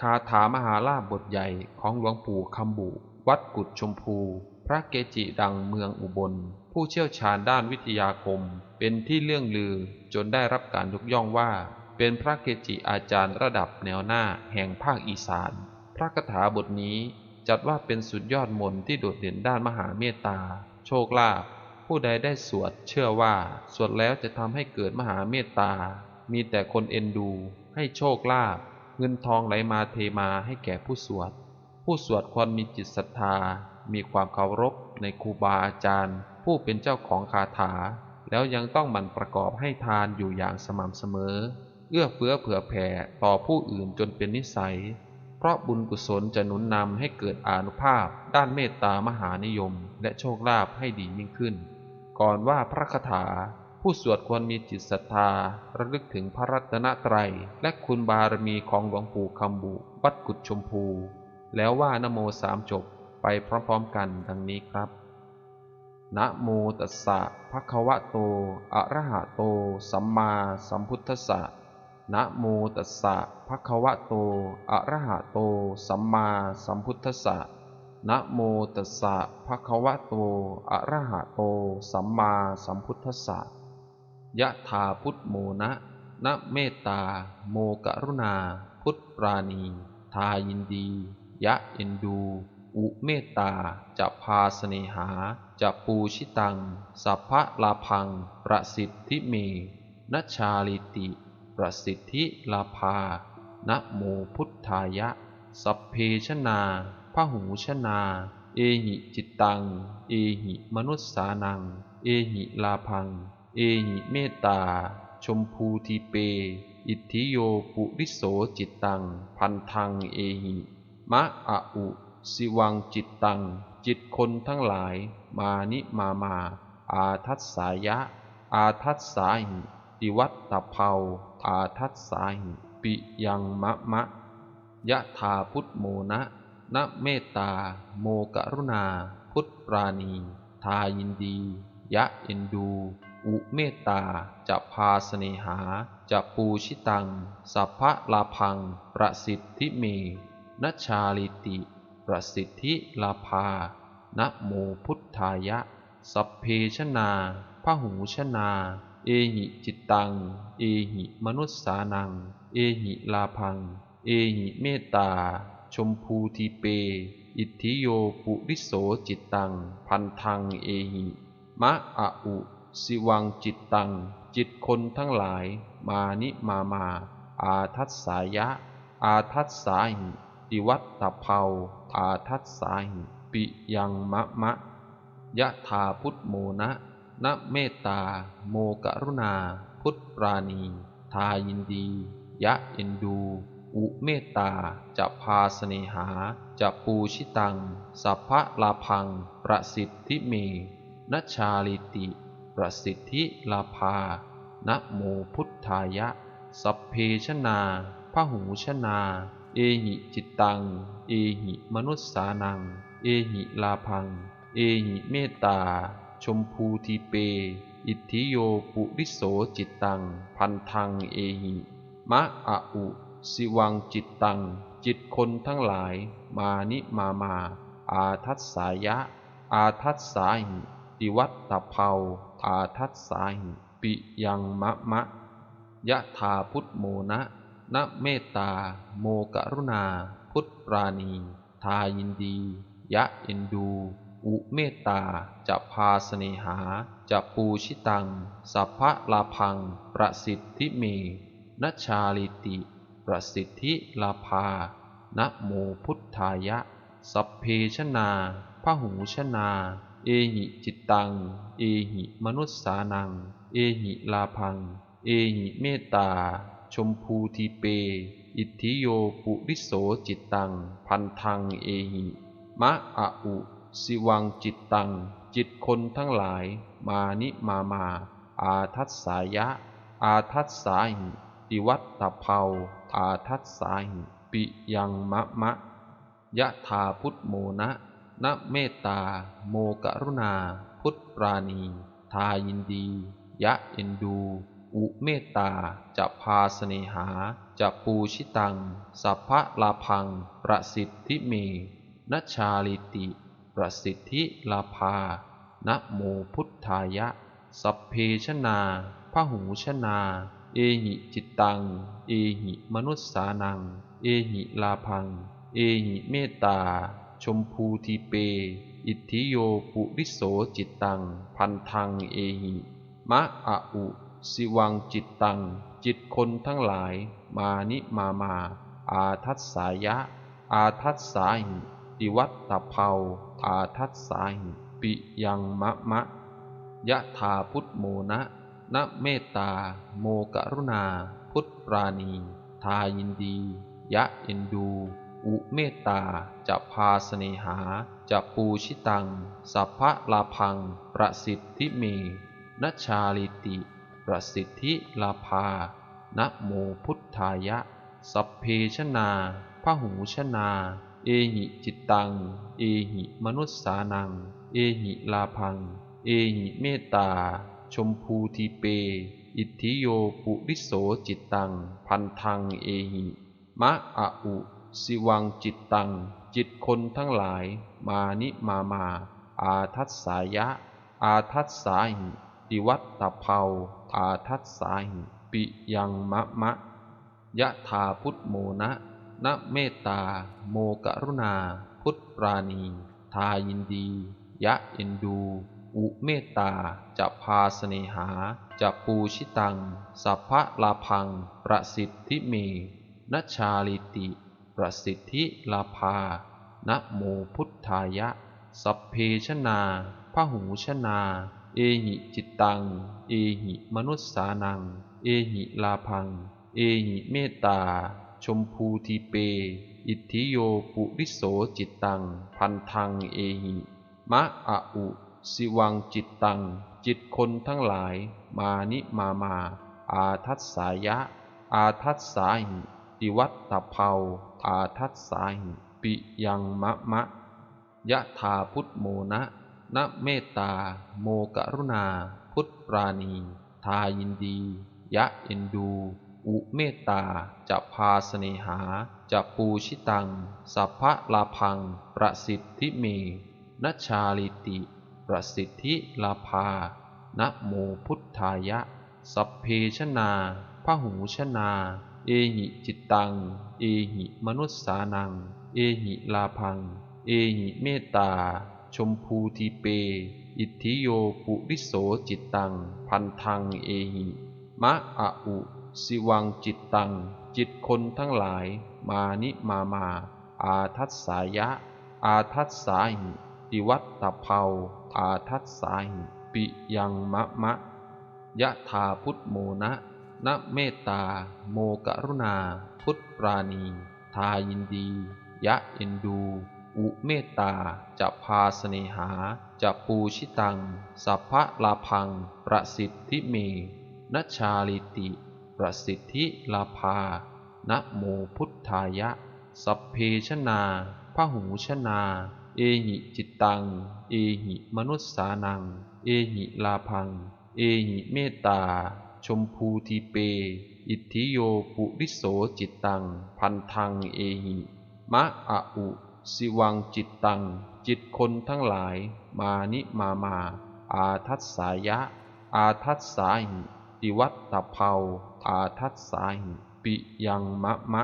คาถามหาลาภบทใหญ่ของหลวงปู่คำบุ วัดกุดชมพู พระเกจิดังเมืองอุบล ผู้เชี่ยวชาญด้านวิทยาคม เป็นที่เลื่องลือจนได้รับการยกย่องว่า เป็นพระเกจิอาจารย์ระดับแนวหน้าแห่งภาคอีสาน พระคาถาบทนี้จัดว่าเป็นสุดยอดมนต์ที่โดดเด่นด้านมหาเมตตา โชคลาภผู้ใดได้สวดเชื่อว่า สวดแล้วจะทำให้เกิดมหาเมตตา มีแต่คนเอ็นดู ให้โชคลาภ เงินทองไหลมาเทมาให้แก่ผู้สวด ผู้สวดควรมีจิตศรัทธา มีความเคารพในครูบาอาจารย์ ผู้เป็นเจ้าของคาถา แล้วยังต้องหมั่นประกอบให้ทานอยู่อย่างสม่ำเสมอ เอื้อเฟื้อเผื่อแผ่ต่อผู้อื่นจนเป็นนิสัย เพราะบุญกุศลจะหนุนนำให้เกิดอานุภาพ ด้านเมตตามหานิยม และโชคลาภให้ดียิ่งขึ้น ก่อนว่าพระคาถา ผู้สวดควรมีจิตศรัทธา ระลึกถึงพระรัตนตรัย และคุณบารมีของหลวงปู่คำบุวัดกุดชมพู แล้วว่านโมสามจบไปพร้อมๆกันดังนี้ครับนะโมตัสสะภะคะวะโต อะระหะโต สัมมาสัมพุทธัสสะนะโมตัสสะภะคะวะโต อะระหะโต สัมมาสัมพุทธัสสะนะโมตัสสะภะคะวะโต อะระหะโต สัมมาสัมพุทธัสสะ ยะถาพุทโมนะนะเมตตา โมกรุณา พุทธปราณี ทายินดี ยะเอ็นดู อุเมตตา จะพาสเนหา จะปูชิตัง สัพพะลาพัง ประสิทธิเมนัชชาลิติ ประสิทธิลาภานะโมพุทธายะ สัพเพชนาพหูชนา เอหิจิตตัง เอหิมนุสสานัง เอหิลาพัง เอหิเมตตา ชมพูทีเป อิทธิโยปุริโสจิตตัง พันธังเอหิ มะอะอุสิวังจิตตัง จิตคนทั้งหลาย มานิมามา อาทัสสายะ อาทัสสาหิติวัตตะเภาอาทัสสาหิปิยังมะมะ ยะถาพุทโมนะนะเมตตา โมกรุณา พุทธปราณี ทายินดี ยะเอ็นดู อุเมตตา จะพาสเนหา จะปูชิตัง สัพพะลาพัง ประสิทธิเมนัชาลิติ ประสิทธิลาภานะโมพุทธายะ สัพเพชนาพหูชนา เอหิจิตตัง เอหิมนุสสานัง เอหิลาพัง เอหิเมตตา ชมพูทีเป อิทธิโยปุริโสจิตตัง พันธังเอหิ มะอะอุ สิวังจิตตัง จิตคนทั้งหลาย มานิมามา อาทัสสายะ อาทัสสาหิติวัตตะเภาอาทัสสาหิปิยังมะมะยะถาพุทโมนะนะเมตตา โมกรุณา พุทธปราณี ทายินดี ยะเอ็นดู อุเมตตา จะพาสเนหา จะปูชิตัง สัพพะลาพัง ประสิทธิเมนชชาลิติ ประสิทธิลาภานะโมพุทธายะ สัพเพชนาพหูชนา เอหิจิตตัง เอหิมนุสสานัง เอหิลาพัง เอหิเมตตา ชมพูทีเป อิทธิโยปุริโสจิตตัง พันธังเอหิ มะอะอุสิวังจิตตัง จิตคนทั้งหลาย มานิมามา อาทัสสายะ อาทัสสาหิ ติวัตตะเภาอาทัสสาหิ ปิยังมะมะ ยะถาพุทโมนะนะเมตตา โมกรุณา พุทธปราณี ทายินดี ยะเอ็นดู อุเมตตา จะพาสเนหา จะปูชิตัง สัพพะลาพัง ประสิทธิเมนัชชาลิติ ประสิทธิลาภานะโมพุทธายะ สัพเพชนาพหูชนา เอหิจิตตัง เอหิมนุสสานัง เอหิลาพัง เอหิเมตตา ชมพูทีเป อิทธิโยปุริโสจิตตัง พันธังเอหิ มะอะอุสิวังจิตตัง จิตคนทั้งหลาย มานิมามา อาทัสสายะ อาทัสสาหิติวัตตะเภาอาทัสสาหิ ปิยังมะมะ ยะถาพุทโมนะ นะเมตตา โมกรุณา พุทธปราณี ทายินดี ยะเอ็นดู อุเมตตา จะพาสเนหา จะปูชิตัง สัพพะลาพัง ประสิทธิเมนชาลิติ ประสิทธิลาภานะโมพุทธายะ สัพเพชนาพหูชนา เอหิจิตตัง เอหิมนุสสานัง เอหิลาพัง เอหิเมตตา ชมพูทีเป อิทธิโยปุริโสจิตตัง พันธังเอหิ มะอะอุสิวังจิตตัง จิตคนทั้งหลาย มานิมามา อาทัสสายะ อาทัสสาหิติวัตตะเภาอาทัสสาหิปิยังมะมะ ยะถาพุทโมนะนะเมตตา โมกรุณา พุทธปราณี ทายินดี ยะเอ็นดู อุเมตตา จะพาสเนหา จะปูชิตัง สัพพะลาพัง ประสิทธิเมนัชาลิติ ประสิทธิลาภานะโมพุทธายะ สัพเพชนาพหูชนา เอหิจิตตัง เอหิมนุสสานัง เอหิลาพัง เอหิเมตตา ชมพูทีเป อิทธิโยปุริโสจิตตัง พันธังเอหิมะอะอุ สิวังจิตตัง จิตคนทั้งหลาย มานิมามา อาทัสสายะ อาทัสสาหิติวัตตะเภาอาทัสสาหิปิยังมะมะ ยะถาพุทโมนะนะเมตตา โมกรุณา พุทธปราณี ทายินดี ยะเอ็นดู อุเมตตา จะพาสเนหา จะปูชิตัง สัพพะลาพัง ประสิทธิเมนชชาลิติ ประสิทธิลาภานะโมพุทธายะ สัพเพชนาพหูชนา เอหิจิตตัง เอหิมนุสสานัง เอหิลาพัง เอหิเมตตา ชมพูทีเป อิทธิโยปุริโสจิตตัง พันธังเอหิ มะอะอุสิวังจิตตัง จิตคนทั้งหลาย มานิมามา อาทัสสายะ อาทัสสาหิติวัตตะเภา อาทัสสาหิปิยังมะมะยะถาพุทโมนะนะเมตตา โมกรุณา พุทธปราณี ทายินดี ยะเอ็นดู อุเมตตา จะพาสเนหา จะปูชิตัง สัพพะลาพัง ประสิทธิเมนัชชาลิติ ประสิทธิลาภานะโมพุทธายะ สัพเพชนาพหูชนา เอหิจิตตัง เอหิมนุสสานัง เอหิลาพัง เอหิเมตตา ชมพูทีเป อิทธิโยปุริโสจิตตัง พันธังเอหิ มะอะอุสิวังจิตตัง จิตคนทั้งหลาย มานิมามา อาทัสสายะ อาทัสสาหิติวัตตะเภาอาทัสสาหิ ปิยังมะมะ ยะถาพุทโมนะ นะเมตตา โมกรุณา พุทธปราณี ทายินดี ยะเอ็นดู อุเมตตา จะพาสเนหา จะปูชิตัง สัพพะลาพัง ประสิทธิเมนชาลิติ ประสิทธิลาภานะโมพุทธายะ สัพเพชนาพหูชนา เอหิจิตตัง เอหิมนุสสานัง เอหิลาพัง เอหิเมตตา ชมพูทีเป อิทธิโยปุริโสจิตตัง พันธังเอหิ มะอะอุสิวังจิตตัง จิตคนทั้งหลาย มานิมามา อาทัสสายะ อาทัสสาหิติวัตตะเภาอาทัสสาหิ ปิยังมะมะ